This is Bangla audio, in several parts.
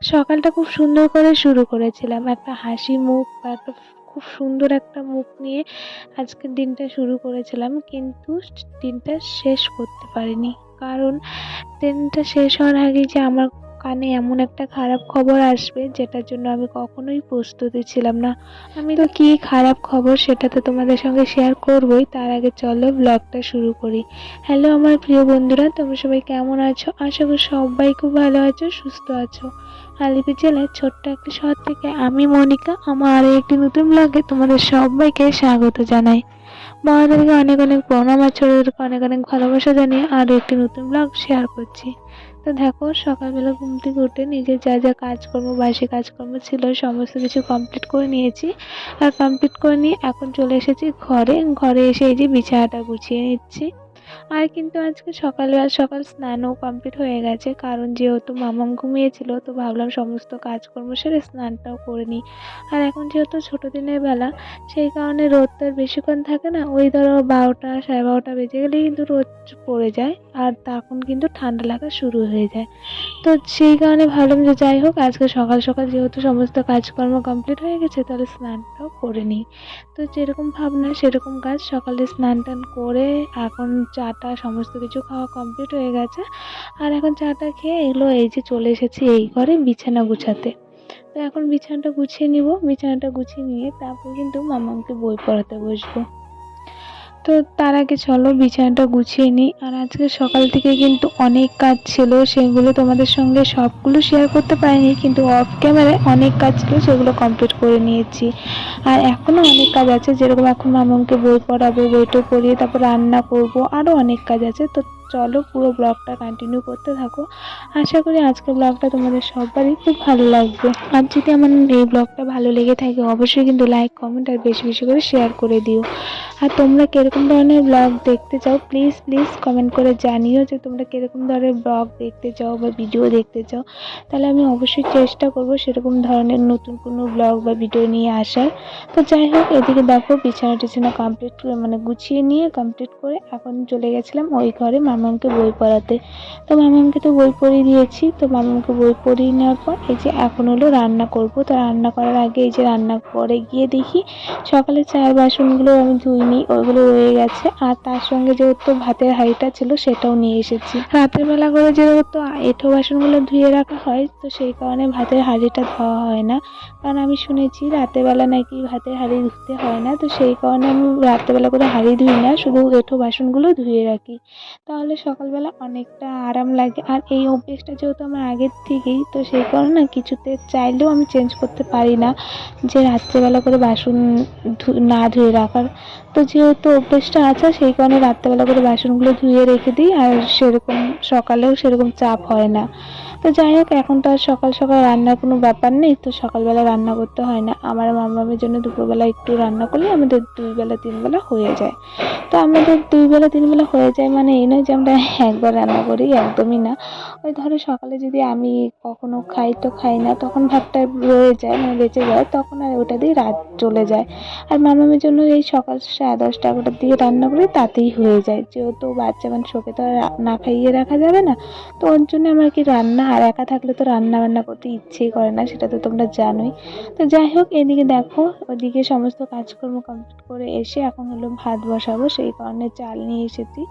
সকালটা খুব সুন্দর করে শুরু করেছিলাম। একটা হাসি মুখ বা একটা খুব সুন্দর একটা মুখ নিয়ে আজকের দিনটা শুরু করেছিলাম, কিন্তু দিনটা শেষ করতে পারিনি। কারণ দিনটা শেষ হওয়ার আগেই যে আমার কানে এমন একটা খারাপ খবর আসবে যেটার জন্য আমি কখনোই প্রস্তুতি ছিলাম না। আমি তো কি খারাপ খবর সেটা তো তোমাদের সঙ্গে শেয়ার করবই। তার আগে চলো ব্লগটা শুরু করি। হ্যালো আমার প্রিয় বন্ধুরা, তোমরা সবাই কেমন আছো? আশা করি সবাই খুব ভালো আছো, সুস্থ আছো। আলিপুর জেলার ছোট্ট একটি শহর থেকে আমি মনিকা, আমার আরও একটি নতুন ব্লগে তোমাদের সবাইকে স্বাগত জানাই। বড়দেরকে অনেক অনেক প্রণাম আর ছোটদেরকে অনেক অনেক ভালোবাসা জানিয়ে আরও একটি নতুন ব্লগ শেয়ার করছি। তো দেখো, সকালবেলা ঘুম থেকে উঠে নিজের যা যা কাজকর্ম, বাসি কাজকর্ম ছিল, সমস্ত কিছু কমপ্লিট করে নিয়েছি। আর কমপ্লিট করে নিয়ে এখন চলে এসেছি ঘরে। ঘরে এসে এই যে বিছানাটা গুছিয়ে নিচ্ছি। আর কিন্তু আজকে সকালবেলা সকাল স্নানও কমপ্লিট হয়ে গেছে। কারণ যেহেতু মামাম ঘুমিয়েছিল, তো ভাবলাম সমস্ত কাজকর্ম সেরে স্নানটাও করে নিই। আর এখন যেহেতু ছোটো দিনের বেলা, সেই কারণে রোদ তো আর বেশিক্ষণ থাকে না, ওই ধরো বারোটা সাড়ে বারোটা বেজে গেলেই কিন্তু রোদ পড়ে যায়। আর তখন কিন্তু ঠান্ডা লাগা শুরু হয়ে যায়। তো সেই কারণে ভাবলাম যে যাই হোক, আজকে সকাল সকাল যেহেতু সমস্ত কাজকর্ম কমপ্লিট হয়ে গেছে, তাহলে স্নানটাও করে নিই। তো যেরকম ভাবনা সেরকম কাজ, সকালে স্নান টান করে এখন চাটা সমস্ত কিছু খাওয়া কমপ্লিট হয়ে গেছে। আর এখন চাটা খেয়ে এগুলো এই যে চলে এসেছি এই ঘরে বিছানা গুছাতে। তো এখন বিছানাটা গুছিয়ে নিব। বিছানাটা গুছিয়ে নিয়ে তারপর কিন্তু মামাকে বই পড়াতে বসবো। তো তার আগে চলো, বিছানাটা গুছিয়ে নিই। আর আজকে সকাল থেকে কিন্তু অনেক কাজ ছিল, সেগুলো তোমাদের সঙ্গে সবগুলো শেয়ার করতে পারিনি, কিন্তু অফ ক্যামেরায় অনেক কাজ ছিল, সেগুলো কমপ্লিট করে নিয়েছি। আর এখনও অনেক কাজ আছে, যেরকম এখন মামনকে বই পড়াবো, বইটা পড়িয়ে তারপর রান্না করব আরও অনেক কাজ আছে। তো চলো পুরো ব্লগটা কন্টিনিউ করতে থাকো। আশা করি আজকের ব্লগটা তোমাদের সবারই খুব ভালো লাগবে। আর যদি আমার এই ব্লগটা ভালো লেগে থাকে, অবশ্যই কিন্তু লাইক কমেন্ট আর বেশি বেশি করে শেয়ার করে দিও। আর তোমরা কীরকম ধরনের ব্লগ দেখতে চাও প্লিজ প্লিজ কমেন্ট করে জানিও যে তোমরা কীরকম ধরনের ব্লগ দেখতে চাও বা ভিডিও দেখতে চাও। তাহলে আমি অবশ্যই চেষ্টা করব সেরকম ধরনের নতুন কোনো ব্লগ বা ভিডিও নিয়ে আসার। তো যাই হোক, এদিকে দেখো, বিছানা টিছানা কমপ্লিট করে মানে গুছিয়ে নিয়ে কমপ্লিট করে এখন চলে গেছিলাম ওই ঘরে মামামকে বই পড়াতে। তো মামামকে তো বই পড়িয়ে দিয়েছি। তো মামামকে বই পড়িয়ে নেওয়ার পর এই যে এখন হলো রান্না করব। তো রান্না করার আগে এই যে রান্না করে গিয়ে দেখি সকালে চার বাসনগুলো আমি ধুইনি ওইগুলো রয়ে গেছে। আর তার সঙ্গে যেহেতু ভাতের হাঁড়িটা ছিল সেটাও নিয়ে এসেছি। রাতের বেলা করে যেহেতু এঁঠো বাসনগুলো ধুয়ে রাখা হয়, তো সেই কারণে ভাতের হাঁড়িটা ধোয়া হয় না। কারণ আমি শুনেছি রাতের বেলা নাকি ভাতের হাঁড়ি ধুতে হয় না। তো সেই কারণে আমি রাতের বেলা করে হাঁড়ি ধুই না, শুধু এঁঠো বাসনগুলো ধুয়ে রাখি। তাহলে সকালবেলা অনেকটা আরাম লাগে। আর এই অভ্যেসটা যেহেতু আমার আগের থেকেই, তো সেই কারণে না কিছুতে চাইলেও আমি চেঞ্জ করতে পারি না যে রাত্রেবেলা করে বাসন না ধুয়ে রাখার। তো যেহেতু অভ্যেসটা আছে, সেই কারণে রাত্রেবেলা করে বাসনগুলো ধুয়ে রেখে দিই, আর সেরকম সকালেও সেরকম চাপ হয় না। তো যাই হোক, এখন তো আর সকাল সকাল রান্নার কোনো ব্যাপার নেই, তো সকালবেলা রান্না করতে হয় না। আমার মামামের জন্য দুপুরবেলা একটু রান্না করলে আমাদের দুই বেলা তিন বেলা হয়ে যায়। তো আমাদের দুই বেলা তিন বেলা হয়ে যায় মানে এই নয় যে আমরা একবার রান্না করি, একদমই না। ওই ধরো সকালে যদি আমি কখনো খাই তো খাই না, তখন ভাতটা রয়ে যায় মানে বেঁচে যায়, তখন আর ওটা দিয়ে রাত চলে যায়। আর মামামের জন্য এই সকাল সাড়ে দশটা এগারোটার দিকে রান্না করি তাতেই হয়ে যায়। যেহেতু বাচ্চা মানে শোকে তো আর না খাইয়ে রাখা যাবে না, তো ওর জন্য আমার কি রান্না আর একা থাকলে তো রান্না বান্না করতে ইচ্ছেই করে না, সেটা তো তোমরা জানোই। তো যাই হোক, এদিকে দেখো, ওদিকে সমস্ত কাজকর্ম কমপ্লিট করে এসে এখন হলো ভাত বসাবো, সেই কারণে চাল নিয়ে এসেছি।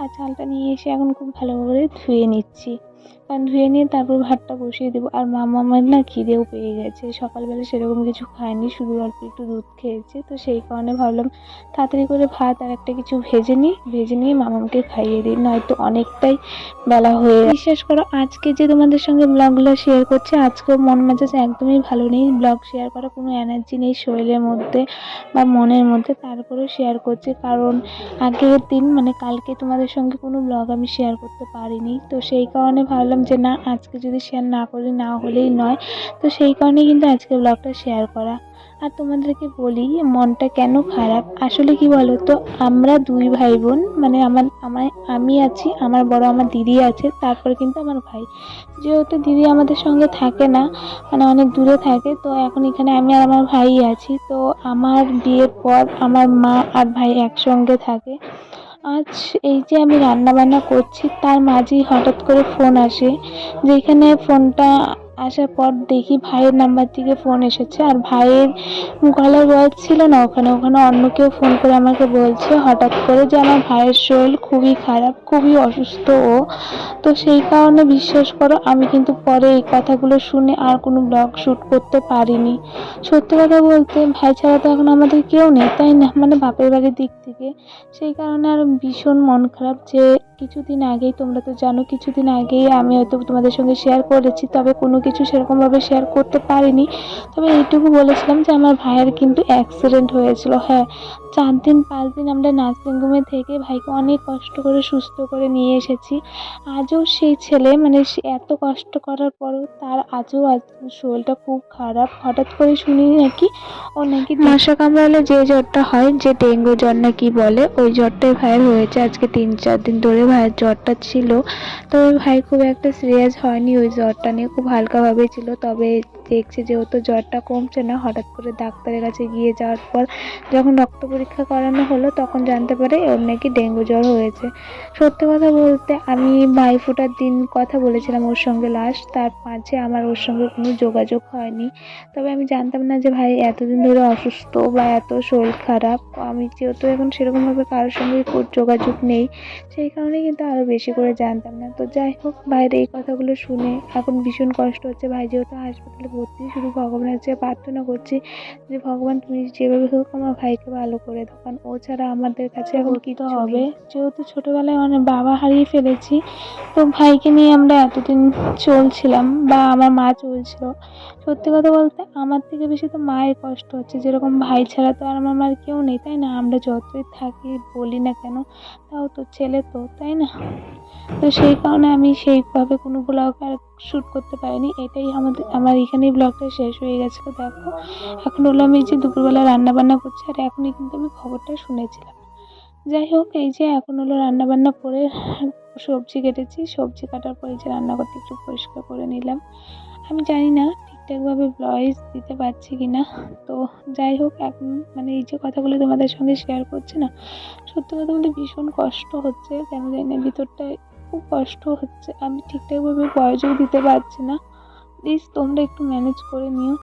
আর চালটা নিয়ে এসে এখন খুব ভালো করে ধুয়ে নিচ্ছি। ধুয়ে নিয়ে তারপর ভাতটা বসিয়ে দেবো। আর মামা আমার না খিদেও পেয়ে গেছে। সকালবেলা সেরকম কিছু খায়নি, শুধু অল্প একটু দুধ খেয়েছে। তো সেই কারণে ভাবলাম তাড়াতাড়ি করে ভাত আর একটা কিছু ভেজে নিই। ভেজে নিয়ে মামাকে খাইয়ে দিই। নয়তো অনেকটাই বেলা হয়ে বিশ্বাস করো, আজকে যে তোমাদের সঙ্গে ব্লগগুলো শেয়ার করছে, আজকেও মন মেজাজ একদমই ভালো নেই। ব্লগ শেয়ার করা কোনো এনার্জি নেই শরীরের মধ্যে বা মনের মধ্যে। তারপরেও শেয়ার করছি। কারণ আগের দিন মানে কালকে তোমাদের সঙ্গে কোনো ব্লগ আমি শেয়ার করতে পারিনি। তো সেই কারণে ভাবলাম যে না, আজকে যদি শেয়ার না করি, না হলেই নয়। তো সেই কারণে কিন্তু আজকে ব্লগটা শেয়ার করা। আর তোমাদেরকে বলি, মনটা কেন খারাপ? আসলে কি বলো তো আমরা দুই ভাই বোন মানে আমার আমার আমি আছি, আমার বড় আমার দিদি আছে, তারপরে কিন্তু আমার ভাই। যেহেতু দিদি আমাদের সঙ্গে থাকে না মানে অনেক দূরে থাকে, তো এখন এখানে আমি আর আমার ভাই আছি। তো আমার বিয়ের পর আমার মা আর ভাই একসঙ্গে থাকে। আজ এই যে আমি রান্না বান্না করছি, তার মাঝেই হঠাৎ করে ফোন আসে, যেখানে ফোনটা আসার পর দেখি ভাইয়ের নাম্বার থেকে ফোন এসেছে আর ভাইয়ের গলার বয়স ছিল না। ওখানে ওখানে অন্য কেউ ফোন করে আমাকে বলছে, হঠাৎ করে যে আমার ভাইয়ের শরীর খুবই খারাপ, খুবই অসুস্থ ও। তো সেই কারণে বিশ্বাস করো, আমি কিন্তু পরে এই কথাগুলো শুনে আর কোনো ব্লগ শ্যুট করতে পারিনি। সত্যি কথা বলতে, ভাই ছাড়া তো এখন আমাদের কেউ নেই, তাই না? মানে বাপের বাড়ির দিক থেকে। সেই কারণে আর ভীষণ মন খারাপ যে কিছুদিন আগেই, তোমরা তো জানো, কিছুদিন আগেই আমি হয়তো তোমাদের সঙ্গে শেয়ার করেছি, তবে কোনো কিছু সেরকমভাবে শেয়ার করতে পারিনি। তবে এইটুকু বলেছিলাম যে, আমার ভাইয়ের কিন্তু অ্যাক্সিডেন্ট হয়েছিল। হ্যাঁ চার দিন পাঁচ দিন আমরা নার্সিংহোমে থেকে ভাইকে অনেক কষ্ট করে, সুস্থ করে নিয়ে এসেছি। আজও সেই ছেলে মানে এত কষ্ট করার পরও তার আজও আজ শরীরটা খুব খারাপ। হঠাৎ করে শুনি নাকি ও নাকি মশা কামড়ালে যে জ্বরটা হয়, যে ডেঙ্গু জ্বর না কি বলে, ওই জ্বরটাই ভাইয়ের হয়েছে আজকে তিন, চার দিন ধরে ভাইয়ের জ্বরটা ছিল। তো ভাই খুব একটা সিরিয়াস হয়নি, ওই জ্বরটা নিয়ে খুব হালকাভাবেই ছিল, তবে দেখছে যেহেতু জ্বরটা কমছে না, হঠাৎ করে ডাক্তারের কাছে গিয়ে যাওয়ার পর যখন রক্ত পরীক্ষা করানো হলো তখন জানতে পারে ওর নাকি ডেঙ্গু জ্বর হয়েছে। সত্যি কথা বলতে আমি ভাইফোঁটার দিন কথা বলেছিলাম ওর সঙ্গে লাস্ট তার মাঝে আমার ওর সঙ্গে কোনো যোগাযোগ হয়নি। তবে আমি জানতাম না যে ভাই এতদিন ধরে অসুস্থ বা এত শরীর খারাপ। আমি যেহেতু এখন সেরকমভাবে কারোর সঙ্গে যোগাযোগ নেই, সেই কারণেই কিন্তু আরও বেশি করে জানতাম না। তো যাই হোক, ভাইয়ের এই কথাগুলো শুনে এখন ভীষণ কষ্ট হচ্ছে। ভাই যেহেতু হাসপাতালে ভর্তি শুধু ভগবানের কাছে প্রার্থনা করছি যে ভগবান তুমি যেভাবে হোক আমার ভাইকে ভালো করে দাও। কারণ ও ছাড়া আমাদের কাছে এখন কি হবে। যেহেতু ছোটোবেলায় অনেক বাবা হারিয়ে ফেলেছি তো ভাইকে নিয়ে আমরা এতদিন চলছিলাম বা আমার মা চলছিল। সত্যি কথা বলতে আমার থেকে বেশি তো মায়ের কষ্ট হচ্ছে। যেরকম ভাই ছাড়া তো আর আমার মার কেউ নেই তাই না? আমরা যতই থাকি বলি না কেন তাও তো ছেলে তো তাই না? তো সেই কারণে আমি সেইভাবে কোনো ব্লগ আর শ্যুট করতে পারিনি, এটাই আমাদের, আমার এখানেই ব্লগটা শেষ হয়ে গেছে। দেখো, এখন হলো আমি যে দুপুরবেলা রান্না বান্না করছি, আর এখনই কিন্তু আমি খবরটা শুনেছিলাম। যাই হোক, এই যে এখন হলো রান্না বান্না করে সবজি কেটেছি। সবজি কাটার পরে যে রান্নাঘরটা একটু পরিষ্কার করে নিলাম। আমি জানি না ঠিকঠাকভাবে ভয়েস দিতে পারছি কি না তো যাই হোক, এখন মানে এই যে কথাগুলো তোমাদের সঙ্গে শেয়ার করছি না, সত্যি কথা বলতে ভীষণ কষ্ট হচ্ছে। কেন জানি না, ভিতরটায় খুব কষ্ট হচ্ছে। আমি ঠিকঠাকভাবে মনোযোগ দিতে পারছি না। প্লিজ তোমরা একটু ম্যানেজ করে নিও।